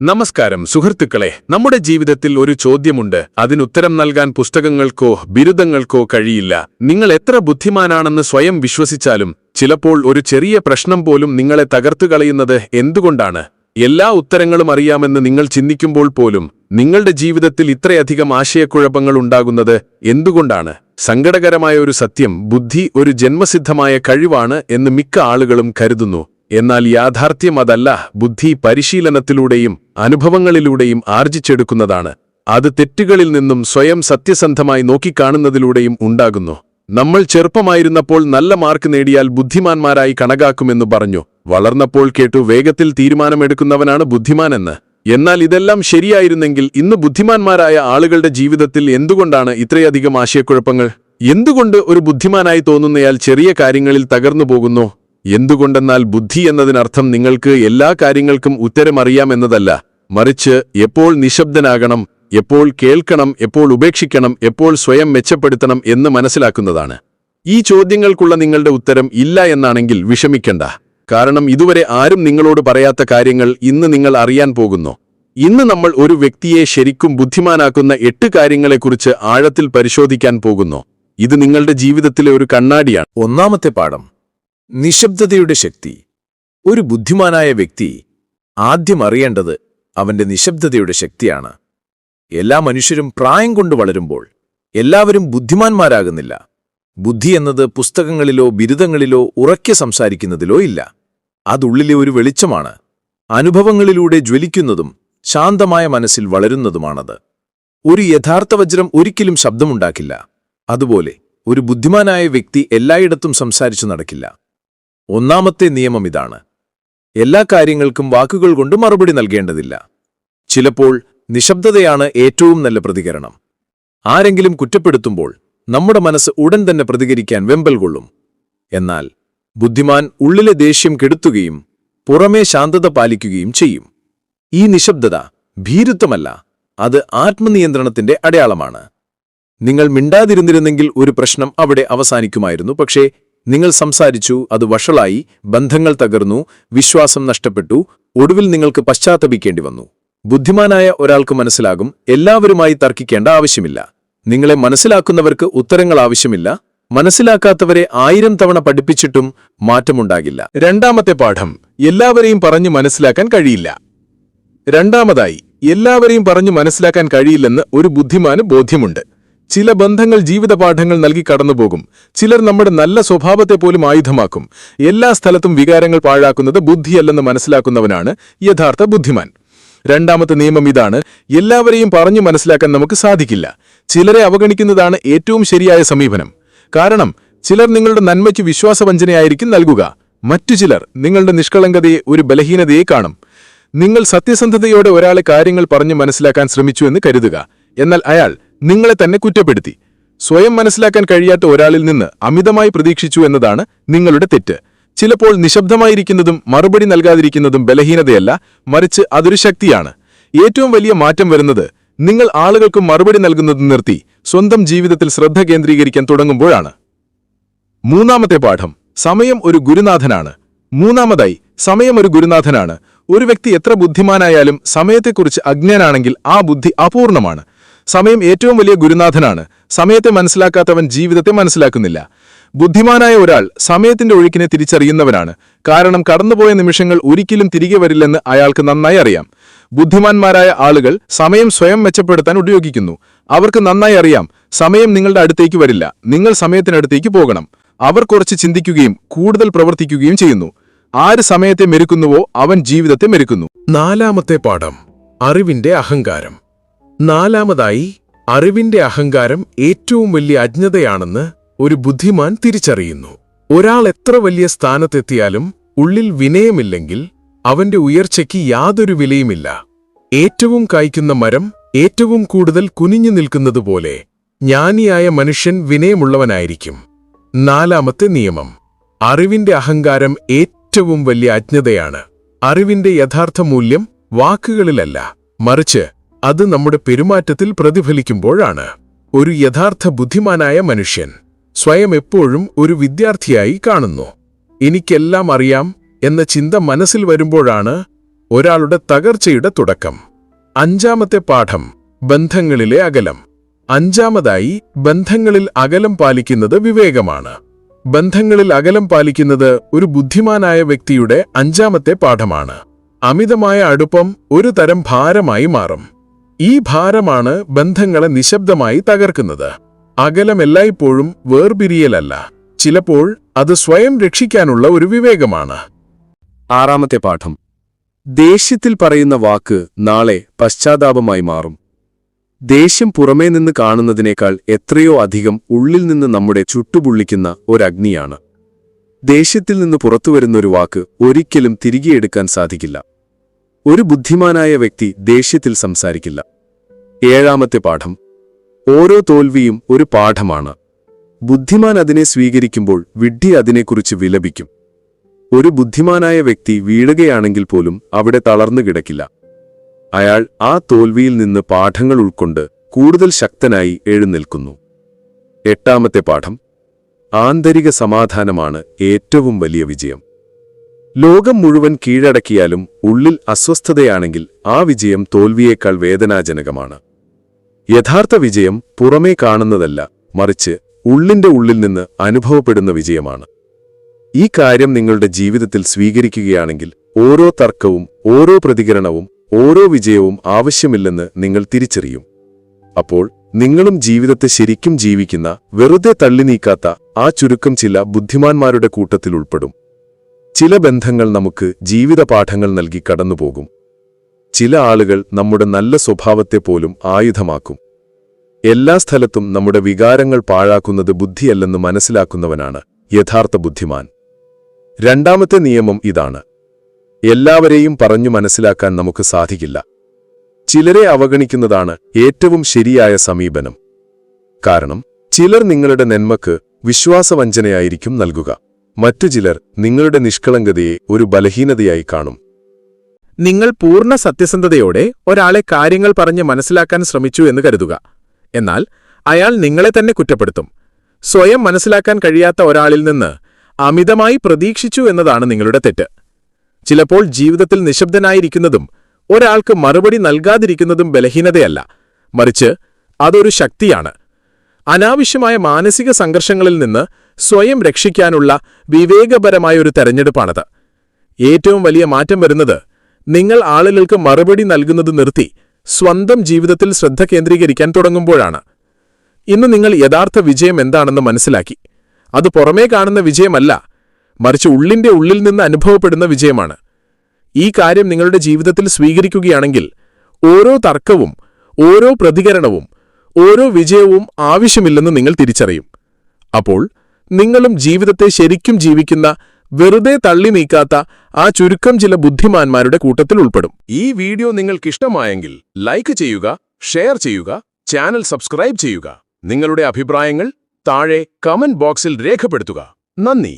നമസ്കാരം സുഹൃത്തുക്കളെ. നമ്മുടെ ജീവിതത്തിൽ ഒരു ചോദ്യമുണ്ട്. അതിനുത്തരം നൽകാൻ പുസ്തകങ്ങൾക്കോ ബിരുദങ്ങൾക്കോ കഴിയില്ല. നിങ്ങൾ എത്ര ബുദ്ധിമാനാണെന്ന് സ്വയം വിശ്വസിച്ചാലും ചിലപ്പോൾ ഒരു ചെറിയ പ്രശ്നം പോലും നിങ്ങളെ തകർത്തുകളയുന്നത് എന്തുകൊണ്ടാണ്? എല്ലാ ഉത്തരങ്ങളും അറിയാമെന്ന് നിങ്ങൾ ചിന്തിക്കുമ്പോൾ പോലും നിങ്ങളുടെ ജീവിതത്തിൽ ഇത്രയധികം ആശയക്കുഴപ്പങ്ങൾ ഉണ്ടാകുന്നത് എന്തുകൊണ്ടാണ്? സങ്കടകരമായ ഒരു സത്യം ബുദ്ധി ഒരു ജന്മസിദ്ധമായ കഴിവാണ് എന്ന് മിക്ക ആളുകളും കരുതുന്നു. എന്നാൽ യാഥാർത്ഥ്യം അതല്ല ബുദ്ധി പരിശീലനത്തിലൂടെയും അനുഭവങ്ങളിലൂടെയും ആർജിച്ചെടുക്കുന്നതാണ്. അത് തെറ്റുകളിൽ നിന്നും സ്വയം സത്യസന്ധമായി നോക്കിക്കാണുന്നതിലൂടെയും ഉണ്ടാകുന്നു. നമ്മൾ ചെറുപ്പമായിരുന്നപ്പോൾ നല്ല മാർക്ക് നേടിയാൽ ബുദ്ധിമാന്മാരായി കണക്കാക്കുമെന്നു പറഞ്ഞു. വളർന്നപ്പോൾ കേട്ടു വേഗത്തിൽ തീരുമാനമെടുക്കുന്നവനാണ് ബുദ്ധിമാനെന്ന്. എന്നാൽ ഇതെല്ലാം ശരിയായിരുന്നെങ്കിൽ ഇന്ന് ബുദ്ധിമാന്മാരായ ആളുകളുടെ ജീവിതത്തിൽ എന്തുകൊണ്ടാണ് ഇത്രയധികം ആശയക്കുഴപ്പങ്ങൾ? എന്തുകൊണ്ട് ഒരു ബുദ്ധിമാനായി തോന്നുന്നയാൾ ചെറിയ കാര്യങ്ങളിൽ തകർന്നു പോകുന്നു? എന്തുകൊണ്ടെന്നാൽ ബുദ്ധി എന്നതിനർത്ഥം നിങ്ങൾക്ക് എല്ലാ കാര്യങ്ങൾക്കും ഉത്തരമറിയാമെന്നതല്ല മറിച്ച് എപ്പോൾ നിശബ്ദനാകണം എപ്പോൾ കേൾക്കണം എപ്പോൾ ഉപേക്ഷിക്കണം എപ്പോൾ സ്വയം മെച്ചപ്പെടുത്തണം എന്ന് മനസ്സിലാക്കുന്നതാണ്. ഈ ചോദ്യങ്ങൾക്കുള്ള നിങ്ങളുടെ ഉത്തരം ഇല്ല എന്നാണെങ്കിൽ വിഷമിക്കണ്ട. കാരണം ഇതുവരെ ആരും നിങ്ങളോട് പറയാത്ത കാര്യങ്ങൾ ഇന്ന് നിങ്ങൾ അറിയാൻ പോകുന്നു. ഇന്ന് നമ്മൾ ഒരു വ്യക്തിയെ ശരിക്കും ബുദ്ധിമാനാക്കുന്ന എട്ട് കാര്യങ്ങളെക്കുറിച്ച് ആഴത്തിൽ പരിശോധിക്കാൻ പോകുന്നു. ഇത് നിങ്ങളുടെ ജീവിതത്തിലെ ഒരു കണ്ണാടിയാണ്. ഒന്നാമത്തെ പാഠം. നിശബ്ദതയുടെ ശക്തി. ഒരു ബുദ്ധിമാനായ വ്യക്തി ആദ്യം അറിയേണ്ടത് അവന്റെ നിശബ്ദതയുടെ ശക്തിയാണ്. എല്ലാ മനുഷ്യരും പ്രായം കൊണ്ട് വളരുമ്പോൾ എല്ലാവരും ബുദ്ധിമാന്മാരാകുന്നില്ല. ബുദ്ധി എന്നത് പുസ്തകങ്ങളിലോ ബിരുദങ്ങളിലോ ഉറക്കെ സംസാരിക്കുന്നതിലോ ഇല്ല. അതുള്ളിലെ ഒരു വെളിച്ചമാണ്. അനുഭവങ്ങളിലൂടെ ജ്വലിക്കുന്നതും ശാന്തമായ മനസ്സിൽ വളരുന്നതുമാണത്. ഒരു യഥാർത്ഥ വജ്രം ഒരിക്കലും ശബ്ദമുണ്ടാക്കില്ല. അതുപോലെ ഒരു ബുദ്ധിമാനായ വ്യക്തി എല്ലായിടത്തും സംസാരിച്ചു നടക്കില്ല. ഒന്നാമത്തെ നിയമം ഇതാണ്. എല്ലാ കാര്യങ്ങൾക്കും വാക്കുകൾ കൊണ്ട് മറുപടി നൽകേണ്ടതില്ല. ചിലപ്പോൾ നിശബ്ദതയാണ് ഏറ്റവും നല്ല പ്രതികരണം. ആരെങ്കിലും കുറ്റപ്പെടുത്തുമ്പോൾ നമ്മുടെ മനസ്സ് ഉടൻ തന്നെ പ്രതികരിക്കാൻ വെമ്പൽ കൊള്ളും. എന്നാൽ ബുദ്ധിമാൻ ഉള്ളിലെ ദേഷ്യം കെടുത്തുകയും പുറമേ ശാന്തത പാലിക്കുകയും ചെയ്യും. ഈ നിശബ്ദത ഭീരുത്വമല്ല അത് ആത്മനിയന്ത്രണത്തിന്റെ അടയാളമാണ്. നിങ്ങൾ മിണ്ടാതിരുന്നിരുന്നെങ്കിൽ ഒരു പ്രശ്നം അവിടെ അവസാനിക്കുമായിരുന്നു പക്ഷേ നിങ്ങൾ സംസാരിച്ചു അത് വഷളായി ബന്ധങ്ങൾ തകർന്നു വിശ്വാസം നഷ്ടപ്പെട്ടു ഒടുവിൽ നിങ്ങൾക്ക് പശ്ചാത്തപിക്കേണ്ടി വന്നു. ബുദ്ധിമാനായ ഒരാൾക്ക് മനസ്സിലാകും എല്ലാവരുമായി തർക്കിക്കേണ്ട ആവശ്യമില്ല. നിങ്ങളെ മനസ്സിലാക്കുന്നവർക്ക് ഉത്തരങ്ങൾ ആവശ്യമില്ല മനസ്സിലാക്കാത്തവരെ ആയിരം തവണ പഠിപ്പിച്ചിട്ടും മാറ്റമുണ്ടാകില്ല. രണ്ടാമത്തെ പാഠം എല്ലാവരെയും പറഞ്ഞു മനസ്സിലാക്കാൻ കഴിയില്ല. രണ്ടാമതായി എല്ലാവരെയും പറഞ്ഞു മനസ്സിലാക്കാൻ കഴിയില്ലെന്ന് ഒരു ബുദ്ധിമാന് ബോധ്യമുണ്ട്. ചില ബന്ധങ്ങൾ ജീവിതപാഠങ്ങൾ നൽകി കടന്നുപോകും. ചിലർ നമ്മുടെ നല്ല സ്വഭാവത്തെ പോലും ആയുധമാക്കും. എല്ലാ സ്ഥലത്തും വികാരങ്ങൾ പാഴാക്കുന്നത് ബുദ്ധിയല്ലെന്ന് മനസ്സിലാക്കുന്നവനാണ് യഥാർത്ഥ ബുദ്ധിമാൻ. രണ്ടാമത്തെ നിയമം ഇതാണ് എല്ലാവരെയും പറഞ്ഞു മനസ്സിലാക്കാൻ നമുക്ക് സാധിക്കില്ല. ചിലരെ അവഗണിക്കുന്നതാണ് ഏറ്റവും ശരിയായ സമീപനം. കാരണം ചിലർ നിങ്ങളുടെ നന്മയ്ക്ക് വിശ്വാസവഞ്ചനയായിരിക്കും നൽകുക. മറ്റു ചിലർ നിങ്ങളുടെ നിഷ്കളങ്കതയെ ഒരു ബലഹീനതയെ കാണും. നിങ്ങൾ സത്യസന്ധതയോടെ ഒരാളെ കാര്യങ്ങൾ പറഞ്ഞു മനസ്സിലാക്കാൻ ശ്രമിച്ചു എന്ന് കരുതുക. എന്നാൽ അയാൾ നിങ്ങളെ തന്നെ കുറ്റപ്പെടുത്തി. സ്വയം മനസ്സിലാക്കാൻ കഴിയാത്ത ഒരാളിൽ നിന്ന് അമിതമായി പ്രതീക്ഷിച്ചു എന്നതാണ് നിങ്ങളുടെ തെറ്റ്. ചിലപ്പോൾ നിശബ്ദമായിരിക്കുന്നതും മറുപടി നൽകാതിരിക്കുന്നതും ബലഹീനതയല്ല മറിച്ച് അതൊരു ശക്തിയാണ്. ഏറ്റവും വലിയ മാറ്റം വരുന്നത് നിങ്ങൾ ആളുകൾക്ക് മറുപടി നൽകുന്നത് നിർത്തി സ്വന്തം ജീവിതത്തിൽ ശ്രദ്ധ കേന്ദ്രീകരിക്കാൻ തുടങ്ങുമ്പോഴാണ്. മൂന്നാമത്തെ പാഠം സമയം ഒരു ഗുരുനാഥനാണ്. മൂന്നാമതായി സമയം ഒരു ഗുരുനാഥനാണ്. ഒരു വ്യക്തി എത്ര ബുദ്ധിമാനായാലും സമയത്തെക്കുറിച്ച് അജ്ഞനാണെങ്കിൽ ആ ബുദ്ധി അപൂർണമാണ്. സമയം ഏറ്റവും വലിയ ഗുരുനാഥനാണ്. സമയത്തെ മനസ്സിലാക്കാത്തവൻ ജീവിതത്തെ മനസ്സിലാക്കുന്നില്ല. ബുദ്ധിമാനായ ഒരാൾ സമയത്തിന്റെ ഒഴുക്കിനെ തിരിച്ചറിയുന്നവനാണ്. കാരണം കടന്നുപോയ നിമിഷങ്ങൾ ഒരിക്കലും തിരികെ വരില്ലെന്ന് അയാൾക്ക് നന്നായി അറിയാം. ബുദ്ധിമാന്മാരായ ആളുകൾ സമയം സ്വയം മെച്ചപ്പെടുത്താൻ ഉപയോഗിക്കുന്നു. അവർക്ക് നന്നായി അറിയാം സമയം നിങ്ങളുടെ അടുത്തേക്ക് വരില്ല നിങ്ങൾ സമയത്തിനടുത്തേക്ക് പോകണം. അവർ കുറച്ച് ചിന്തിക്കുകയും കൂടുതൽ പ്രവർത്തിക്കുകയും ചെയ്യുന്നു. ആര് സമയത്തെ മെരുക്കുന്നുവോ അവൻ ജീവിതത്തെ മെരുക്കുന്നു. നാലാമത്തെ പാഠം അറിവിന്റെ അഹങ്കാരം. നാലാമതായി അറിവിന്റെ അഹങ്കാരം ഏറ്റവും വലിയ അജ്ഞതയാണെന്ന് ഒരു ബുദ്ധിമാൻ തിരിച്ചറിയുന്നു. ഒരാൾ എത്ര വലിയ സ്ഥാനത്തെത്തിയാലും ഉള്ളിൽ വിനയമില്ലെങ്കിൽ അവന്റെ ഉയർച്ചയ്ക്ക് യാതൊരു വിലയുമില്ല. ഏറ്റവും കായ്ക്കുന്ന മരം ഏറ്റവും കൂടുതൽ കുനിഞ്ഞു നിൽക്കുന്നതുപോലെ ജ്ഞാനിയായ മനുഷ്യൻ വിനയമുള്ളവനായിരിക്കും. നാലാമത്തെ നിയമം. അറിവിന്റെ അഹങ്കാരം ഏറ്റവും വലിയ അജ്ഞതയാണ്. അറിവിന്റെ യഥാർത്ഥ മൂല്യം വാക്കുകളിലല്ല മറിച്ച് അത് നമ്മുടെ പെരുമാറ്റത്തിൽ പ്രതിഫലിക്കുമ്പോഴാണ്. ഒരു യഥാർത്ഥ ബുദ്ധിമാനായ മനുഷ്യൻ സ്വയം എപ്പോഴും ഒരു വിദ്യാർത്ഥിയായി കാണുന്നു. എനിക്കെല്ലാം അറിയാം എന്ന ചിന്ത മനസ്സിൽ വരുമ്പോഴാണ് ഒരാളുടെ തകർച്ചയുടെ തുടക്കം. അഞ്ചാമത്തെ പാഠം ബന്ധങ്ങളിലെ അകലം. അഞ്ചാമതായി ബന്ധങ്ങളിൽ അകലം പാലിക്കുന്നത് വിവേകമാണ്. ബന്ധങ്ങളിൽ അകലം പാലിക്കുന്നത് ഒരു ബുദ്ധിമാനായ വ്യക്തിയുടെ അഞ്ചാമത്തെ പാഠമാണ്. അമിതമായ അടുപ്പം ഒരു തരം ഭാരമായി മാറും. ഈ ഭാരമാണ് ബന്ധങ്ങളെ നിശബ്ദമായി തകർക്കുന്നത്. അകലം എല്ലായ്പ്പോഴും വേർപിരിയലല്ല. ചിലപ്പോൾ അത് സ്വയം രക്ഷിക്കാനുള്ള ഒരു വിവേകമാണ്. ആറാമത്തെ പാഠം. ദേഷ്യത്തിൽ പറയുന്ന വാക്ക് നാളെ പശ്ചാത്താപമായി മാറും. ദേഷ്യം പുറമേ നിന്ന് കാണുന്നതിനേക്കാൾ എത്രയോ അധികം ഉള്ളിൽ നിന്ന് നമ്മുടെ ചുട്ടുപുള്ളിക്കുന്ന ഒരഗ്നിയാണ്. ദേഷ്യത്തിൽ നിന്ന് പുറത്തുവരുന്നൊരു വാക്ക് ഒരിക്കലും തിരികെയെടുക്കാൻ സാധിക്കില്ല. ഒരു ബുദ്ധിമാനായ വ്യക്തി ദേഷ്യത്തിൽ സംസാരിക്കില്ല. ഏഴാമത്തെ പാഠം. ഓരോ തോൽവിയും ഒരു പാഠമാണ്. ബുദ്ധിമാൻ അതിനെ സ്വീകരിക്കുമ്പോൾ വിഡ്ഢി അതിനെക്കുറിച്ച് വിലപിക്കും. ഒരു ബുദ്ധിമാനായ വ്യക്തി വീഴുകയാണെങ്കിൽ പോലും അവിടെ തളർന്നു കിടക്കില്ല. അയാൾ ആ തോൽവിയിൽ നിന്ന് പാഠങ്ങൾ ഉൾക്കൊണ്ട് കൂടുതൽ ശക്തനായി എഴുന്നേൽക്കുന്നു. എട്ടാമത്തെ പാഠം. ആന്തരിക സമാധാനമാണ് ഏറ്റവും വലിയ വിജയം. ലോകം മുഴുവൻ കീഴടക്കിയാലും ഉള്ളിൽ അസ്വസ്ഥതയാണെങ്കിൽ ആ വിജയം തോൽവിയേക്കാൾ വേദനാജനകമാണ്. യഥാർത്ഥ വിജയം പുറമേ കാണുന്നതല്ല മറിച്ച് ഉള്ളിന്റെ ഉള്ളിൽ നിന്ന് അനുഭവപ്പെടുന്ന വിജയമാണ്. ഈ കാര്യം നിങ്ങളുടെ ജീവിതത്തിൽ സ്വീകരിക്കുകയാണെങ്കിൽ ഓരോ തർക്കവും ഓരോ പ്രതികരണവും ഓരോ വിജയവും ആവശ്യമില്ലെന്ന് നിങ്ങൾ തിരിച്ചറിയും. അപ്പോൾ നിങ്ങളും ജീവിതത്തെ ശരിക്കും ജീവിക്കുന്ന വെറുതെ തള്ളി നീക്കാത്ത ആ ചുരുക്കം ചില ബുദ്ധിമാന്മാരുടെ കൂട്ടത്തിൽ ഉൾപ്പെടും. ചില ബന്ധങ്ങൾ നമുക്ക് ജീവിതപാഠങ്ങൾ നൽകി കടന്നുപോകും. ചില ആളുകൾ നമ്മുടെ നല്ല സ്വഭാവത്തെ പോലും ആയുധമാക്കും. എല്ലാ സ്ഥലത്തും നമ്മുടെ വികാരങ്ങൾ പാഴാക്കുന്നത് ബുദ്ധിയല്ലെന്ന് മനസ്സിലാക്കുന്നവനാണ് യഥാർത്ഥ ബുദ്ധിമാൻ. രണ്ടാമത്തെ നിയമം ഇതാണ്. എല്ലാവരെയും പറഞ്ഞു മനസ്സിലാക്കാൻ നമുക്ക് സാധിക്കില്ല. ചിലരെ അവഗണിക്കുന്നതാണ് ഏറ്റവും ശരിയായ സമീപനം. കാരണം ചിലർ നിങ്ങളുടെ നന്മക്ക് വിശ്വാസവഞ്ചനയായിരിക്കും നൽകുക. മറ്റു ചിലർ നിങ്ങളുടെ നിഷ്കളങ്കതയെ ഒരു ബലഹീനതയായി കാണും. നിങ്ങൾ പൂർണ സത്യസന്ധതയോടെ ഒരാളെ കാര്യങ്ങൾ പറഞ്ഞ് മനസ്സിലാക്കാൻ ശ്രമിച്ചു എന്ന് കരുതുക. എന്നാൽ അയാൾ നിങ്ങളെ തന്നെ കുറ്റപ്പെടുത്തും. സ്വയം മനസ്സിലാക്കാൻ കഴിയാത്ത ഒരാളിൽ നിന്ന് അമിതമായി പ്രതീക്ഷിച്ചു എന്നതാണ് നിങ്ങളുടെ തെറ്റ്. ചിലപ്പോൾ ജീവിതത്തിൽ നിശബ്ദനായിരിക്കുന്നതും ഒരാൾക്ക് മറുപടി നൽകാതിരിക്കുന്നതും ബലഹീനതയല്ല. മറിച്ച് അതൊരു ശക്തിയാണ്. അനാവശ്യമായ മാനസിക സംഘർഷങ്ങളിൽ നിന്ന് സ്വയം രക്ഷിക്കാനുള്ള വിവേകപരമായ ഒരു തെരഞ്ഞെടുപ്പാണത്. ഏറ്റവും വലിയ മാറ്റം വരുന്നത് നിങ്ങൾ ആളുകൾക്ക് മറുപടി നൽകുന്നത് നിർത്തി സ്വന്തം ജീവിതത്തിൽ ശ്രദ്ധ കേന്ദ്രീകരിക്കാൻ തുടങ്ങുമ്പോഴാണ്. ഇന്ന് നിങ്ങൾ യഥാർത്ഥ വിജയം എന്താണെന്ന് മനസ്സിലാക്കി. അത് പുറമേ കാണുന്ന വിജയമല്ല മറിച്ച് ഉള്ളിന്റെ ഉള്ളിൽ നിന്ന് അനുഭവപ്പെടുന്ന വിജയമാണ്. ഈ കാര്യം നിങ്ങളുടെ ജീവിതത്തിൽ സ്വീകരിക്കുകയാണെങ്കിൽ ഓരോ തർക്കവും ഓരോ പ്രതികരണവും ഓരോ വിജയവും ആവശ്യമില്ലെന്ന് നിങ്ങൾ തിരിച്ചറിയും. അപ്പോൾ നിങ്ങളും ജീവിതത്തെ ശരിക്കും ജീവിക്കുന്ന വെറുതെ തള്ളി നീക്കാത്ത ആ ചുരുക്കം ചില ബുദ്ധിമാന്മാരുടെ കൂട്ടത്തിൽ ഉൾപ്പെടും. ഈ വീഡിയോ നിങ്ങൾക്കിഷ്ടമായെങ്കിൽ ലൈക്ക് ചെയ്യുക ഷെയർ ചെയ്യുക ചാനൽ സബ്സ്ക്രൈബ് ചെയ്യുക. നിങ്ങളുടെ അഭിപ്രായങ്ങൾ താഴെ കമന്റ് ബോക്സിൽ രേഖപ്പെടുത്തുക. നന്ദി.